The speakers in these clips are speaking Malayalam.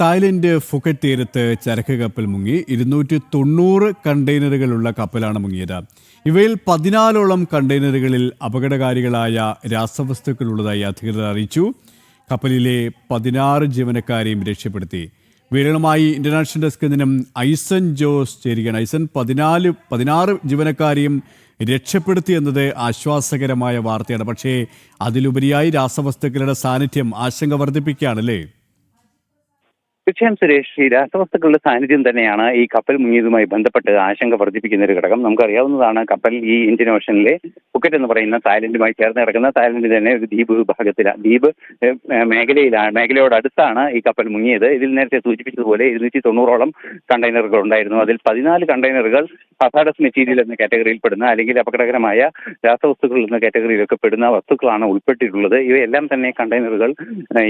തായ്ലൻഡ് ഫുക്കറ്റ് തീരത്ത് ചരക്ക് കപ്പൽ മുങ്ങി. ഇരുന്നൂറ്റി തൊണ്ണൂറ് കണ്ടെയ്നറുകളുള്ള കപ്പലാണ് മുങ്ങിയത്. ഇവയിൽ പതിനാലോളം കണ്ടെയ്നറുകളിൽ അപകടകാരികളായ രാസവസ്തുക്കളുള്ളതായി അധികൃതർ അറിയിച്ചു. കപ്പലിലെ പതിനാറ് ജീവനക്കാരെയും രക്ഷപ്പെടുത്തി. വിവരങ്ങളുമായി ഇന്റർനാഷണൽ ഡെസ്കിൽ നിന്നും ഐസൻ ജോസ് ചേരുകയാണ്. ഐസൻ പതിനാല് പതിനാറ് ജീവനക്കാരെയും രക്ഷപ്പെടുത്തി എന്നത് ആശ്വാസകരമായ വാർത്തയാണ്. പക്ഷേ അതിലുപരിയായി രാസവസ്തുക്കളുടെ സാന്നിധ്യം ആശങ്ക വർദ്ധിപ്പിക്കുകയാണല്ലേ? തീർച്ചയായും സുരേഷ് ഈ രാസവസ്തുക്കളുടെ സാന്നിധ്യം തന്നെയാണ് ഈ കപ്പൽ മുങ്ങിയതുമായി ബന്ധപ്പെട്ട് ആശങ്ക വർദ്ധിപ്പിക്കുന്ന ഒരു ഘടകം. നമുക്കറിയാവുന്നതാണ് കപ്പൽ ഈ ഇന്ത്യൻ ഓഷനിലെ പുക്കറ്റ് എന്ന് പറയുന്ന തായ്ലൻഡുമായി ചേർന്ന് കിടക്കുന്ന തായ്ലൻഡിൽ തന്നെ ഒരു ദ്വീപ് വിഭാഗത്തിലാണ് ദ്വീപ് മേഖലയിലാണ് മേഖലയോട് അടുത്താണ് ഈ കപ്പൽ മുങ്ങിയത്. ഇതിൽ നേരത്തെ സൂചിപ്പിച്ചതുപോലെ ഇരുന്നൂറ്റി തൊണ്ണൂറോളം കണ്ടെയ്നറുകൾ ഉണ്ടായിരുന്നു. അതിൽ പതിനാല് കണ്ടെയ്നറുകൾ ഹസാഡസ് മെറ്റീരിയൽ എന്ന കാറ്റഗറിയിൽ പെടുന്ന അല്ലെങ്കിൽ അപകടകരമായ രാസവസ്തുക്കൾ എന്ന കാറ്റഗറിയിലൊക്കെ പെടുന്ന വസ്തുക്കളാണ് ഉൾപ്പെട്ടിട്ടുള്ളത്. ഇവയെല്ലാം തന്നെ കണ്ടെയ്നറുകൾ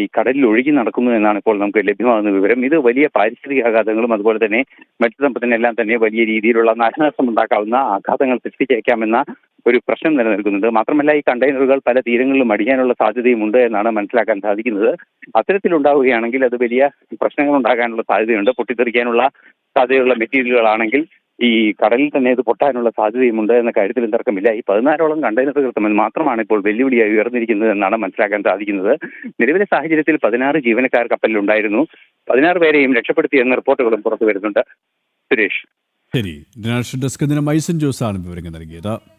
ഈ കടലിൽ ഒഴുകി നടക്കുന്നു എന്നാണ് ഇപ്പോൾ നമുക്ക് ലഭ്യമാകുന്ന വിവരം. ഇത് വലിയ പാരിസ്ഥിതിക ആഘാതങ്ങളും അതുപോലെ തന്നെ മത്സ്യസമ്പത്തിനെല്ലാം തന്നെ വലിയ രീതിയിലുള്ള നാശനഷ്ടം ഉണ്ടാക്കാവുന്ന ആഘാതങ്ങൾ സൃഷ്ടിച്ചേക്കാമെന്ന ഒരു പ്രശ്നം നിലനിൽക്കുന്നുണ്ട്. മാത്രമല്ല ഈ കണ്ടെയ്നറുകൾ പല തീരങ്ങളിലും അടിയാനുള്ള സാധ്യതയുമുണ്ട് എന്നാണ് മനസ്സിലാക്കാൻ സാധിക്കുന്നത്. അത്തരത്തിലുണ്ടാവുകയാണെങ്കിൽ അത് വലിയ പ്രശ്നങ്ങൾ ഉണ്ടാകാനുള്ള സാധ്യതയുണ്ട്. പൊട്ടിത്തെറിക്കാനുള്ള സാധ്യതയുള്ള മെറ്റീരിയലുകളാണെങ്കിൽ ഈ കടലിൽ തന്നെ ഇത് പൊട്ടാനുള്ള സാധ്യതയുമുണ്ട് എന്ന കാര്യത്തിലും തർക്കമില്ല. ഈ പതിനാലോളം കണ്ടെയ്നറുകൾ തമ്മിൽ മാത്രമാണ് ഇപ്പോൾ വെല്ലുവിളിയായി ഉയർന്നിരിക്കുന്നത് എന്നാണ് മനസ്സിലാക്കാൻ സാധിക്കുന്നത്. നിലവിലെ സാഹചര്യത്തിൽ പതിനാറ് ജീവനക്കാർ കപ്പലിലുണ്ടായിരുന്നു. പതിനാറ് പേരെയും രക്ഷപ്പെടുത്തി എന്ന റിപ്പോർട്ടുകളും പുറത്തു വരുന്നുണ്ട്. സുരേഷ്. ശരി. ഡെസ്ക് മൈസൻ ഐസൻ ജോസ് ആണ് വിവരങ്ങൾ നൽകിയത്.